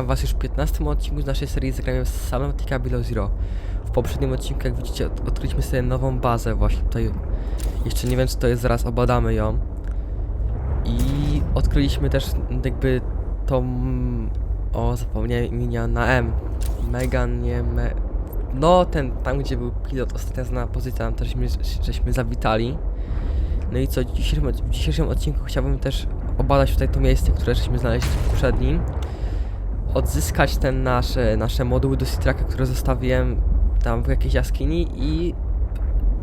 Witam was już w 15 odcinku z naszej serii Zagramy w Subnautica Below Zero. W poprzednim odcinku, jak widzicie, od odkryliśmy sobie nową bazę właśnie tutaj. Jeszcze nie wiem co to jest, zaraz obadamy ją. I odkryliśmy też jakby tą... O, zapomniałem imienia na M. Megan, nie me... No, ten, tam gdzie był pilot, ostatnia znana pozycja, tam też żeśmy, żeśmy zawitali. No i co, w dzisiejszym, w dzisiejszym odcinku chciałbym też obadać tutaj to miejsce, które żeśmy znaleźli w poprzednim. Odzyskać ten nasze, nasze moduły do Citraka, które zostawiłem tam w jakiejś jaskini i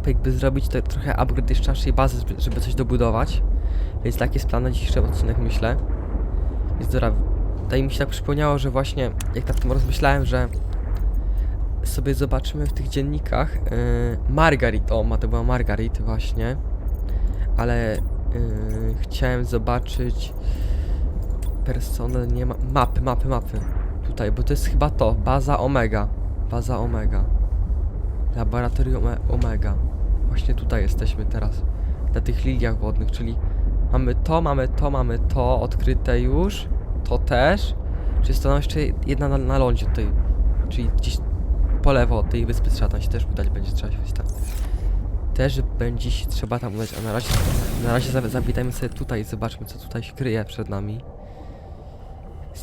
jakby zrobić to trochę upgrade jeszcze naszej bazy, żeby, coś dobudować. Więc taki jest plan na dzisiejszy odcinek, myślę. Więc dobra, tutaj mi się tak przypomniało, że właśnie jak nad tym rozmyślałem, że sobie zobaczymy w tych dziennikach yy, Margarit, o, ma to była Margarit właśnie, ale yy, chciałem zobaczyć personel, nie ma, mapy, mapy, mapy, tutaj, bo to jest chyba to, baza Omega, baza Omega, laboratorium Ome- Omega, właśnie tutaj jesteśmy teraz, na tych liliach wodnych, czyli mamy to, mamy to, mamy to odkryte już, to też, czy jest to jeszcze jedna na, na lądzie tutaj, czyli gdzieś po lewo tej wyspy trzeba tam się też udać, będzie trzeba się tam. Też będzie się trzeba tam udać, a na razie, na razie za- zawitajmy sobie tutaj i zobaczmy co tutaj się kryje przed nami.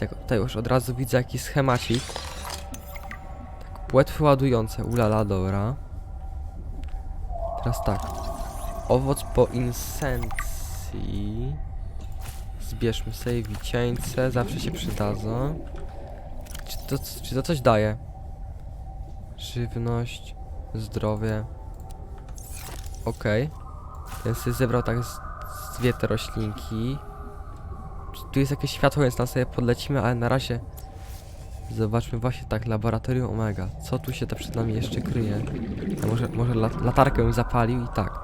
Jak, tutaj już od razu widzę jakiś schemacik. Tak, płetwy ładujące, ulala, dobra. Teraz tak. Owoc po insencji. Zbierzmy sobie wicieńce, zawsze się przydadzą. Czy to, czy to coś daje? Żywność, zdrowie. Okej. Ten sobie zebrał tak z, z dwie te roślinki. Tu jest jakieś światło, więc tam sobie podlecimy, ale na razie zobaczmy właśnie tak, laboratorium Omega. Co tu się to przed nami jeszcze kryje? Może może lat, latarkę bym zapalił i tak.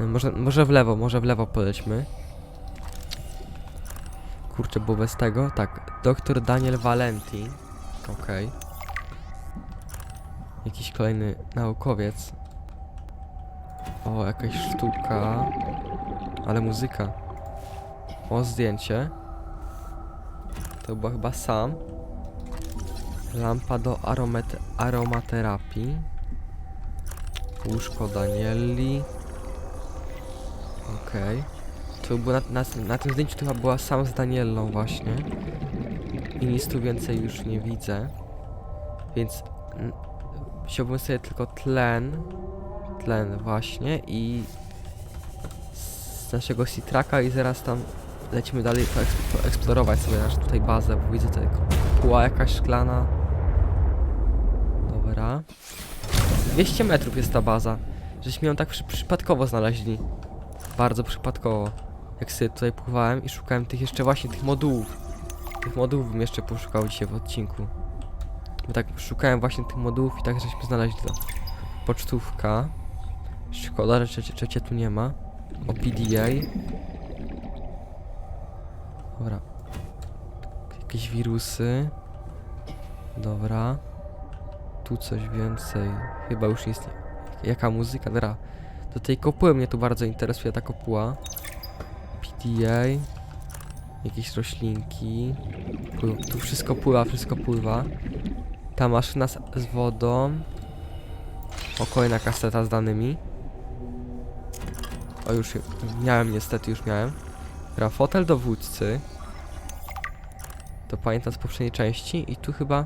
Y, Może, może w lewo, może w lewo polećmy. Kurczę, bo bez tego. Tak, doktor Daniel Valenti. Okej. Jakiś kolejny naukowiec. O, jakaś sztuka. Ale muzyka. O, zdjęcie. To była chyba sam. Lampa do aromet aromaterapii. Łóżko Danieli. Okej. To było na, na, na tym zdjęciu to chyba była sam z Danielą właśnie. I nic tu więcej już nie widzę. Więc wziąłbym sobie tylko tlen. Tlen właśnie i z naszego Citraka i zaraz tam lecimy dalej poeksplorować sobie naszą tutaj bazę, bo widzę tutaj kuła jakaś szklana. Dobra. 200 metrów jest ta baza. Żeśmy ją tak przy, przypadkowo znaleźli. Bardzo przypadkowo. Jak sobie tutaj pływałem i szukałem tych jeszcze właśnie tych modułów. Tych modułów bym jeszcze poszukał dzisiaj w odcinku. Bo tak szukałem właśnie tych modułów i tak żeśmy znaleźli to. Pocztówka. Szkoda, że trzecie, trzecie tu nie ma. O PDA. Dobra. Jakieś wirusy. Dobra. Tu coś więcej. Chyba już nic nie. Jaka muzyka? Dobra. Do tej kopuły mnie tu bardzo interesuje ta kopuła. PDA. Jakieś roślinki. Tu wszystko pływa, wszystko pływa. Ta maszyna z, z wodą. O, kaseta z danymi. O, już miałem niestety, już miałem. Dobra, fotel dowódcy. To pamiętam z poprzedniej części i tu chyba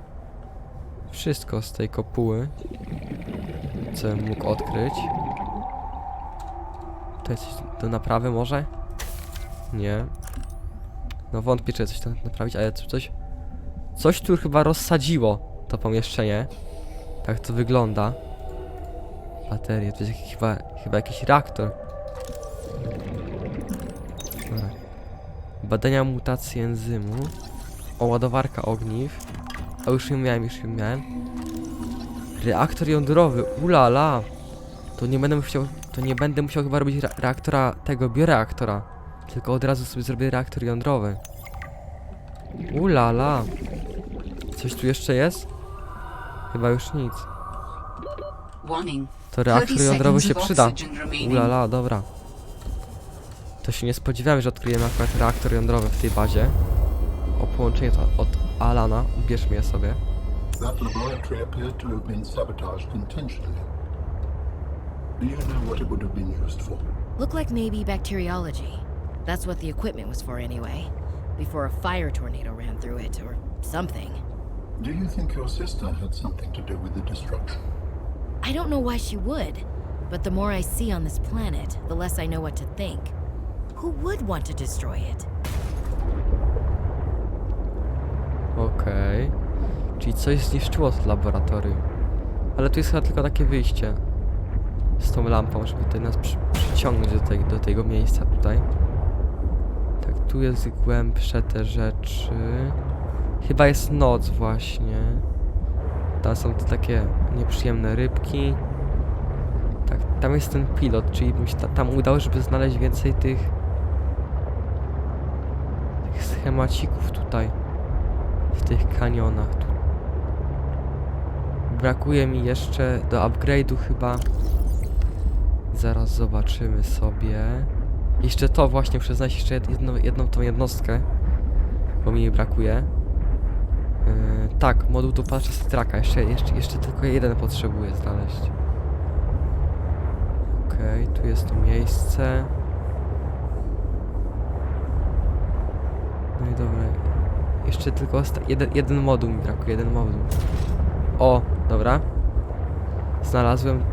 wszystko z tej kopuły, co bym mógł odkryć. To jest coś do naprawy może? Nie. No wątpię, czy coś tam naprawić, ale co- coś... Coś tu chyba rozsadziło to pomieszczenie. Tak to wygląda. Baterie, to jest chyba, chyba jakiś reaktor. Badania mutacji enzymu. O, ładowarka ogniw. A już ją miałem, już ją miałem. Reaktor jądrowy, ulala! To nie będę musiał, to nie będę musiał chyba robić re reaktora, tego bioreaktora. Tylko od razu sobie zrobię reaktor jądrowy. Ulala! Coś tu jeszcze jest? Chyba już nic. To reaktor 30 jądrowy się przyda. Ulala, dobra. To się nie spodziewałem, że odkryjemy akurat reaktor jądrowy w tej bazie. O połączenie to od Alana. Ubierzmy je sobie. That laboratory appeared to have been sabotaged intentionally. Do you know what it would have been used for? Looked like maybe bacteriology. That's what the equipment was for anyway. Before a fire tornado ran through it, or something. Do you think your sister had something to do with the destruction? I don't know why she would, but the more I see on this planet, the less I know what to think. Who would want to destroy it? Okej. Czyli coś zniszczyło to laboratorium. Ale tu jest chyba tylko takie wyjście. Z tą lampą, żeby tutaj nas przy, przyciągnąć do, do tego miejsca tutaj. Tak, tu jest głębsze te rzeczy. Chyba jest noc właśnie. Tam są te takie nieprzyjemne rybki. Tak, tam jest ten pilot, czyli bym się ta, tam udał, żeby znaleźć więcej tych... schemacików tutaj w tych kanionach. Brakuje mi jeszcze do upgrade'u chyba. Zaraz zobaczymy sobie. Jeszcze to właśnie, przyznać jeszcze jed- jedną, jedną tą jednostkę, bo mi jej brakuje. Yy, tak, moduł do patrza straka. Jeszcze, jeszcze, jeszcze tylko jeden potrzebuję znaleźć. Okej, tu jest to miejsce. No i dobra. Jeszcze tylko jeden, jeden moduł mi brakuje, jeden moduł. O, dobra. Znalazłem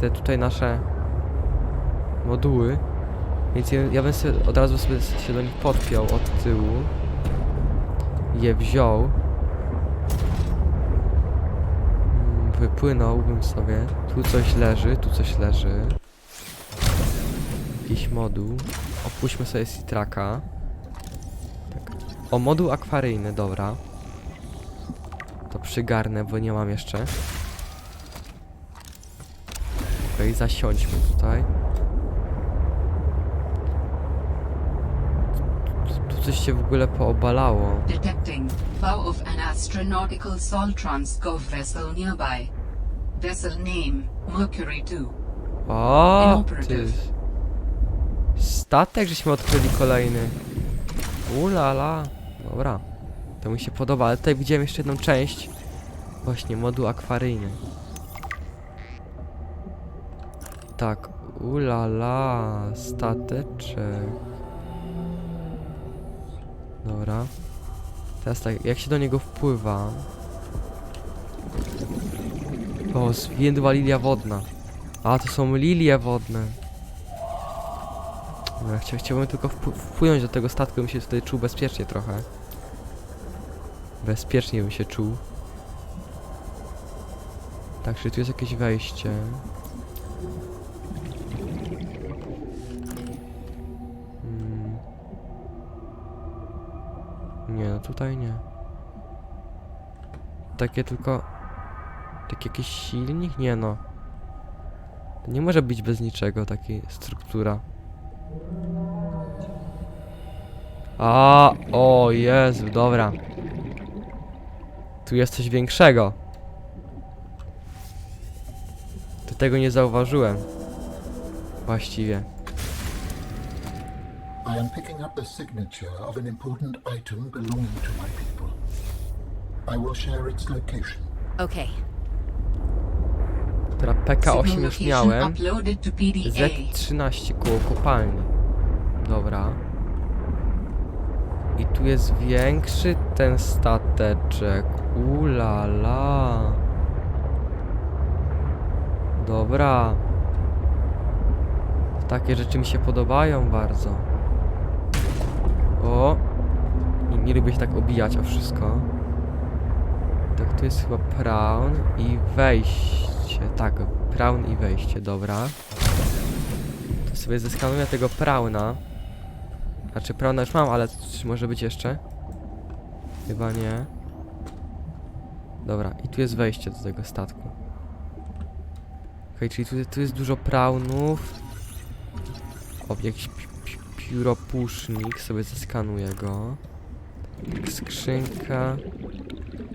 te tutaj nasze moduły. Więc ja, ja bym sobie od razu sobie się do nich podpiął od tyłu. Je wziął. Mm, Wypłynąłbym sobie. Tu coś leży, tu coś leży. Jakiś moduł. Opuśćmy sobie Citraka. O, moduł akwaryjny, dobra. To przygarnę, bo nie mam jeszcze. Okej, zasiądźmy tutaj. Tu- coś się w ogóle poobalało. Detecting bow of an astronautical Soltrans Gov vessel nearby. Vessel name Mercury 2. O, ty. Statek żeśmy odkryli kolejny. Ulala. Dobra. To mi się podoba, ale tutaj widziałem jeszcze jedną część. Właśnie, moduł akwaryjny. Tak. Ulala. Stateczek. Dobra. Teraz tak, jak się do niego wpływa? O, zwiędła lilia wodna. A, to są lilie wodne. Chcia, chciałbym tylko wpł- wpłynąć do tego statku, bym się tutaj czuł bezpiecznie trochę. Bezpiecznie bym się czuł. Tak, czyli tu jest jakieś wejście. Hmm. Nie, no tutaj nie. Takie tylko... Tak jakiś silnik? Nie no. To nie może być bez niczego takiej struktura. A, o Jezu, dobra. Tu jest coś większego. To tego nie zauważyłem. Właściwie. I am picking up the signature of an important item belonging to my people. I will share its location. Okay, Teraz PK8 Signal już miałem. uploaded to PDA. Z13 koło kopalni. Dobra. I tu jest większy ten stateczek. Ulala. Dobra. Takie rzeczy mi się podobają bardzo. O. Nie, nie lubię się tak obijać o wszystko. Tak, tu jest chyba prawn i wejście. Tak, prawn i wejście, dobra. To sobie zeskanuję tego prauna. Znaczy prauna już mam, ale czy może być jeszcze? Chyba nie. Dobra, i tu jest wejście do tego statku. Okej, czyli tu, tu jest dużo praunów. O, jakiś pi pi pióropusznik, sobie zeskanuję go. Skrzynka.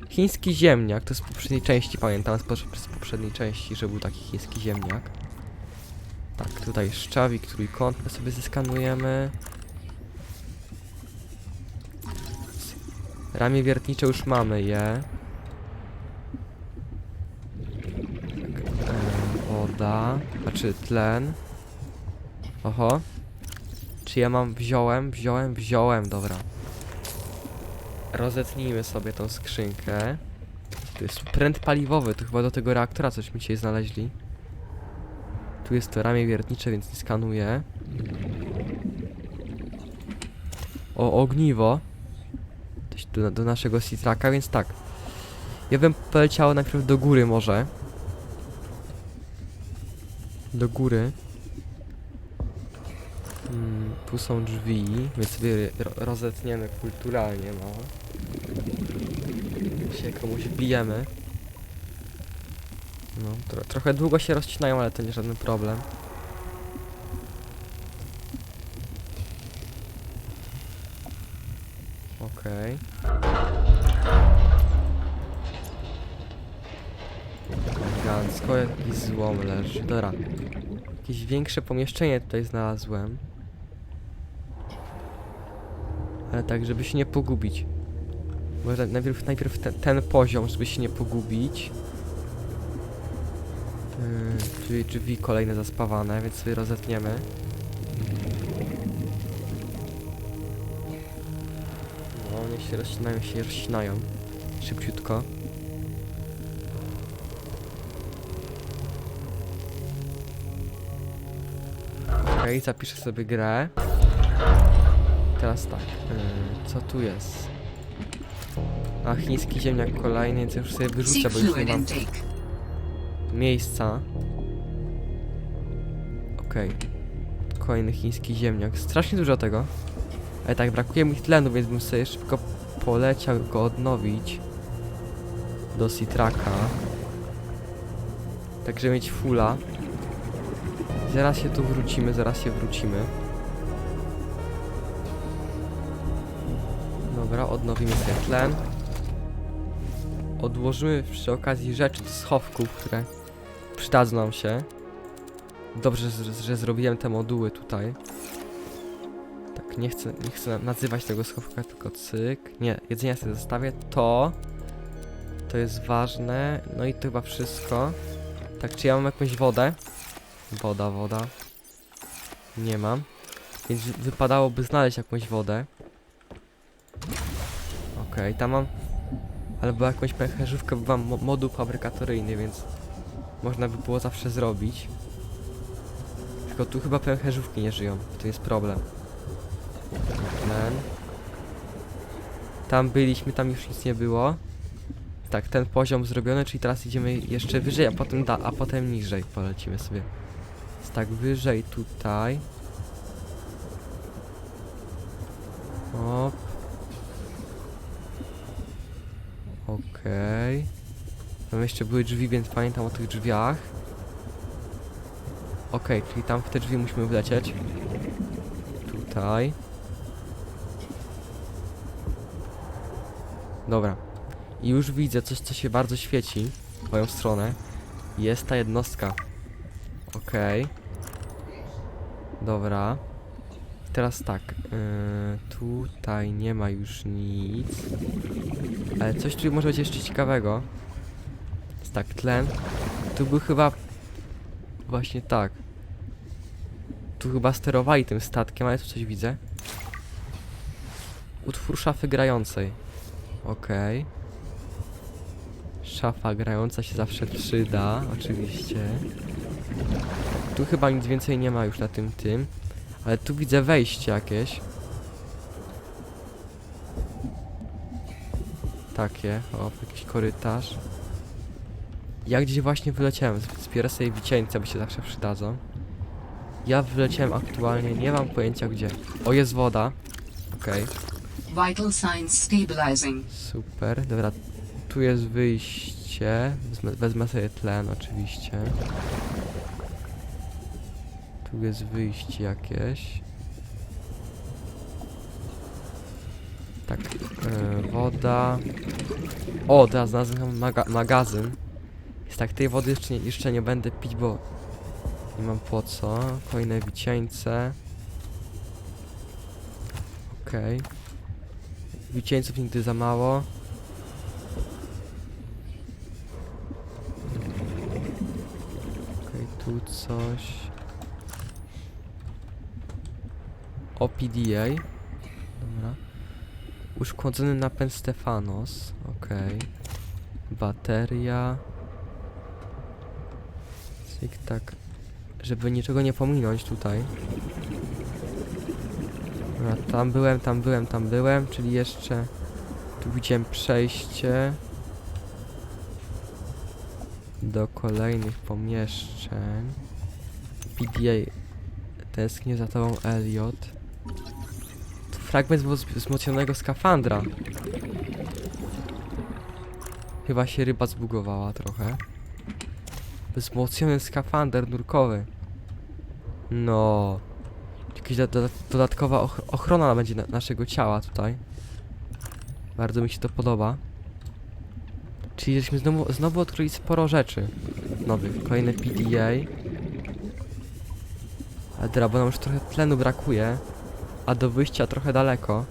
Chiński ziemniak, to z poprzedniej części pamiętam, z poprzedniej części, że był taki chiński ziemniak. Tak, tutaj szczawik trójkątny sobie zeskanujemy. Ramię wiertnicze już mamy je. Woda, znaczy tlen. Oho. Czy ja mam, wziąłem, wziąłem, wziąłem, dobra. Rozetnijmy sobie tą skrzynkę. Tu jest pręt paliwowy, to chyba do tego reaktora cośmy dzisiaj znaleźli. Tu jest to ramię wiertnicze, więc nie skanuję. O, ogniwo. Do, do naszego Citraka, więc tak. Ja bym poleciał najpierw do góry może. Do góry. Mm, tu są drzwi, więc sobie ro rozetniemy kulturalnie, no. Się komuś bijemy. No, tro trochę długo się rozcinają, ale to nie żaden problem. Okej. Elegancko, jakiś złom leży. Dobra. Jakieś większe pomieszczenie tutaj znalazłem. Ale tak, żeby się nie pogubić. Może najpierw, najpierw ten, poziom, żeby się nie pogubić. Yy, czyli drzwi kolejne zaspawane, więc sobie rozetniemy. Się rozcinają, się rozcinają. Szybciutko. Okej, zapiszę sobie grę. Teraz tak, yy, co tu jest? A, chiński ziemniak kolejny, więc już sobie wyrzucę, bo już nie mam miejsca. Okej. Kolejny chiński ziemniak. Strasznie dużo tego. Ale tak, brakuje mi tlenu, więc bym sobie szybko poleciał go odnowić. Do Citraka. Tak, żeby mieć fulla. Zaraz się tu wrócimy, zaraz się wrócimy. Dobra, odnowimy sobie tlen. Odłożymy przy okazji rzeczy do schowków, które przydadzą nam się. Dobrze, że zrobiłem te moduły tutaj. Nie chcę, nie chcę nazywać tego schowka, tylko cyk. Nie, jedzenie sobie zostawię. To. To jest ważne. No i to chyba wszystko. Tak, czy ja mam jakąś wodę? Woda, woda. Nie mam. Więc wypadałoby znaleźć jakąś wodę. Okej, tam mam była jakąś pęcherzówkę, bo mam mo moduł fabrykatoryjny, więc można by było zawsze zrobić. Tylko tu chyba pęcherzówki nie żyją, to jest problem. Tlen. Tam byliśmy, tam już nic nie było. Tak, ten poziom zrobiony, czyli teraz idziemy jeszcze wyżej, a potem da, a potem niżej polecimy sobie. Jest tak wyżej tutaj. O, Okej. Tam jeszcze były drzwi, więc pamiętam o tych drzwiach. Okej, czyli tam w te drzwi musimy wlecieć. Tutaj. Dobra. I już widzę coś, co się bardzo świeci w moją stronę. Jest ta jednostka. Okej. Dobra. Teraz tak. Yy, tutaj nie ma już nic. Ale coś tu może być jeszcze ciekawego. Jest tak, tlen. Tu był chyba... Właśnie tak. Tu chyba sterowali tym statkiem, ale tu coś widzę. Utwór szafy grającej. Okej. Szafa grająca się zawsze przyda, oczywiście. Tu chyba nic więcej nie ma już na tym tym. Ale tu widzę wejście jakieś. Takie, o, jakiś korytarz. Ja gdzieś właśnie wyleciałem, z- zbiorę sobie wicieńce, bo się zawsze przydadzą. Ja wyleciałem aktualnie, nie mam pojęcia gdzie. O, jest woda. Okej, Vital signs stabilizing. super. Dobra, tu jest wyjście. Wezmę, sobie tlen oczywiście. Tu jest wyjście jakieś. Tak, e, woda. O, teraz znalazłem maga magazyn. Jest tak, tej wody jeszcze nie, jeszcze nie będę pić, bo nie mam po co. Kolejne wicieńce. Okej. Wicieńców nigdy za mało. Okej, tu coś. OPDA. Dobra. Uszkodzony napęd Stefanos. Okej. Bateria. Cyk tak. Żeby niczego nie pominąć tutaj. Dobra, tam byłem, tam byłem, tam byłem, czyli jeszcze tu widziałem przejście do kolejnych pomieszczeń. PDA tęsknię za tobą, Elliot. To fragment wzmo- wzmocnionego skafandra. Chyba się ryba zbugowała trochę. Wzmocniony skafander nurkowy. No. Jakaś do, do, dodatkowa och ochrona będzie na, naszego ciała tutaj. Bardzo mi się to podoba. Czyli żeśmy znowu, znowu odkryli sporo rzeczy nowych. Kolejne PDA. Ale dobra, bo nam już trochę tlenu brakuje. A do wyjścia trochę daleko.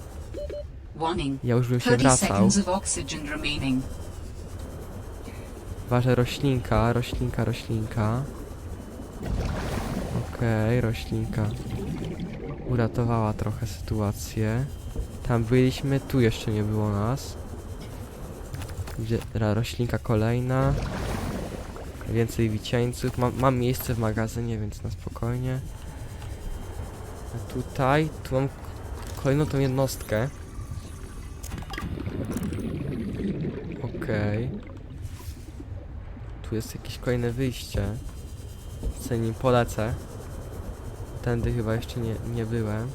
Ja już bym się 30 wracał. Ważę roślinka, roślinka, roślinka. Okej, roślinka. Uratowała trochę sytuację. Tam byliśmy, tu jeszcze nie było nas. Gdzie, roślinka kolejna. Więcej wicieńców. Mam, miejsce w magazynie, więc na spokojnie. A tutaj, tu mam kolejną tą jednostkę. Okej. Tu jest jakieś kolejne wyjście. Zanim polecę. Tędy chyba jeszcze nie, nie byłem.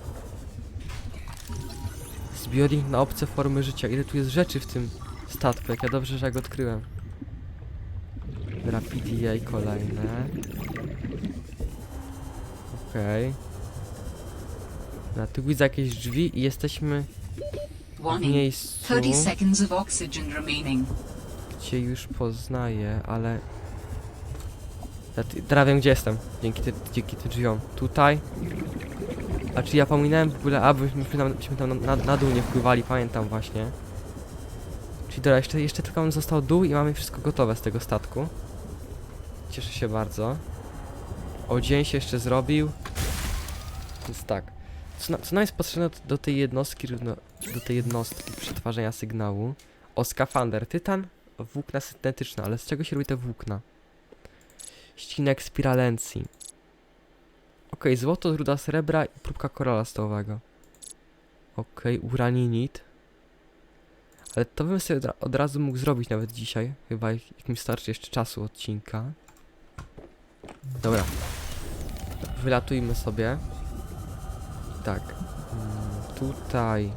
Zbiornik na obce formy życia. Ile tu jest rzeczy w tym statku, jak ja dobrze, że ja go odkryłem. Dobra, PDA kolejne. Okej. Na tu widzę jakieś drzwi i jesteśmy w miejscu. 30 seconds of oxygen remaining. cię już poznaję, ale... Ja wiem gdzie jestem, dzięki, ty, dzięki tym drzwiom. Tutaj. A czy ja pominąłem w ogóle, abyśmy tam, tam na, na dół nie wpływali, pamiętam właśnie. Czyli dobra, jeszcze, jeszcze tylko nam został dół i mamy wszystko gotowe z tego statku. Cieszę się bardzo. O dzień się jeszcze zrobił. Więc tak. Co, na, co nam jest potrzebne do, do tej jednostki, do tej jednostki przetwarzania sygnału? O skafander, tytan, włókna syntetyczne, ale z czego się robi te włókna? Ścinek spiralencji. Okej, złoto, ruda srebra i próbka korala stołowego. Okej, uraninit. Ale to bym sobie od, ra- od razu mógł zrobić nawet dzisiaj. Chyba jak, jak mi starczy jeszcze czasu odcinka. Dobra. Wylatujmy sobie. Tak. Mm, tutaj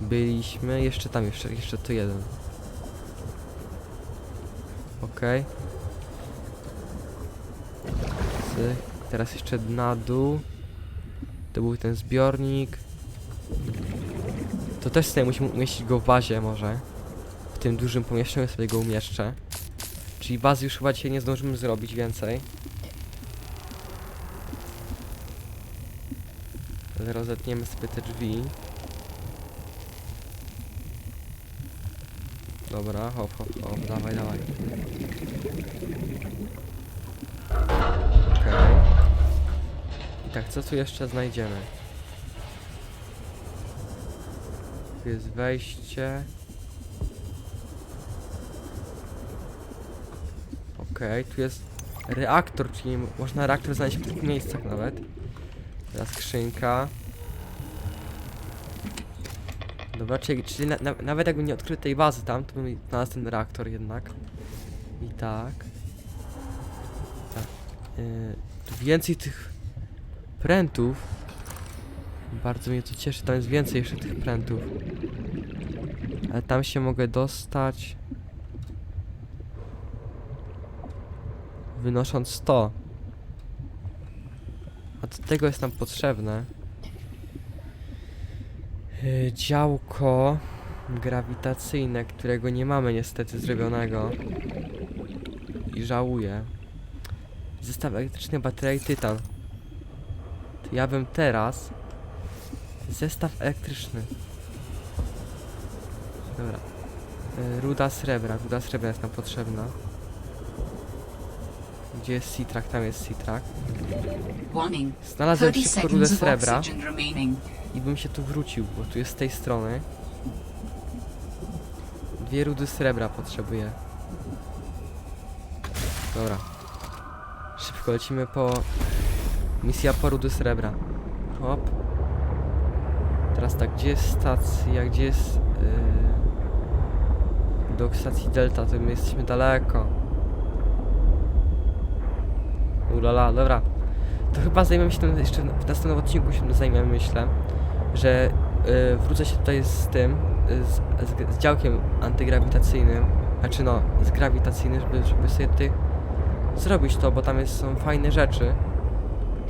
byliśmy. Jeszcze tam, jeszcze, jeszcze tu jeden. Okej. Teraz jeszcze na dół. To był ten zbiornik. To też sobie musimy umieścić go w bazie może. W tym dużym pomieszczeniu sobie go umieszczę. Czyli bazy już chyba dzisiaj nie zdążymy zrobić więcej. Rozetniemy sobie te drzwi. Dobra, hop, hop, hop, dawaj, dawaj. Okej. I tak, co tu jeszcze znajdziemy? Tu jest wejście. Okej, tu jest reaktor, czyli można reaktor znaleźć w kilku miejscach nawet. Teraz skrzynka. Dobra, czyli, czyli na, na, nawet jakbym nie odkrył tej bazy tam, to bym znalazł ten reaktor jednak. I tak. Tak. Yy, tu więcej tych prętów. Bardzo mnie to cieszy, tam jest więcej jeszcze tych prętów. Ale tam się mogę dostać. Wynosząc 100. A do tego jest nam potrzebne. Yy, działko grawitacyjne, którego nie mamy niestety zrobionego. I żałuję. Zestaw elektryczny baterii tytan. Ja bym teraz zestaw elektryczny. Dobra. Y, Ruda srebra, ruda srebra jest nam potrzebna. Gdzie jest Citrak? Tam jest Citrak. Znalazłem 30 szybko rudę srebra i bym się tu wrócił, bo tu jest z tej strony. Dwie rudy srebra potrzebuję. Dobra. Szybko lecimy po... Misja po rudy srebra. Hop. Teraz tak, gdzie jest stacja, gdzie jest... Yy... Do stacji Delta, to my jesteśmy daleko. Ulala, dobra. To chyba zajmiemy się tym jeszcze w następnym odcinku się zajmiemy, myślę. Że y, wrócę się tutaj z tym, y, z, z, z działkiem antygrawitacyjnym, znaczy no, z grawitacyjnym, żeby, żeby sobie tutaj zrobić to, bo tam jest, są fajne rzeczy.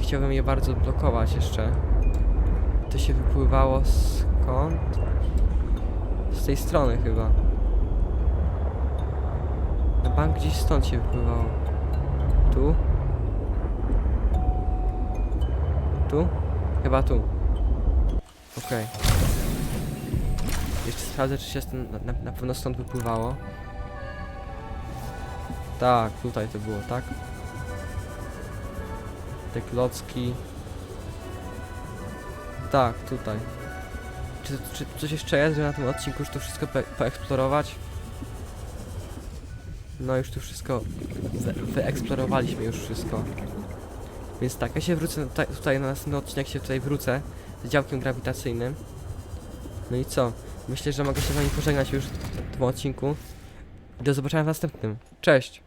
Chciałbym je bardzo blokować jeszcze. To się wypływało skąd? Z tej strony chyba. Na bank gdzieś stąd się wypływało. Tu? Tu? Chyba tu. Okej. Jeszcze sprawdzę, czy się na, na pewno stąd wypływało. Tak, tutaj to było, tak? Te klocki. Tak, tutaj. Czy, czy coś jeszcze jest, że na tym odcinku już to wszystko poeksplorować? No już tu wszystko wy wyeksplorowaliśmy już wszystko. Więc tak, ja się wrócę tutaj, tutaj na następny odcinek się tutaj wrócę z działkiem grawitacyjnym. No i co? Myślę, że mogę się z wami pożegnać już w tym odcinku. Do zobaczenia w następnym. Cześć!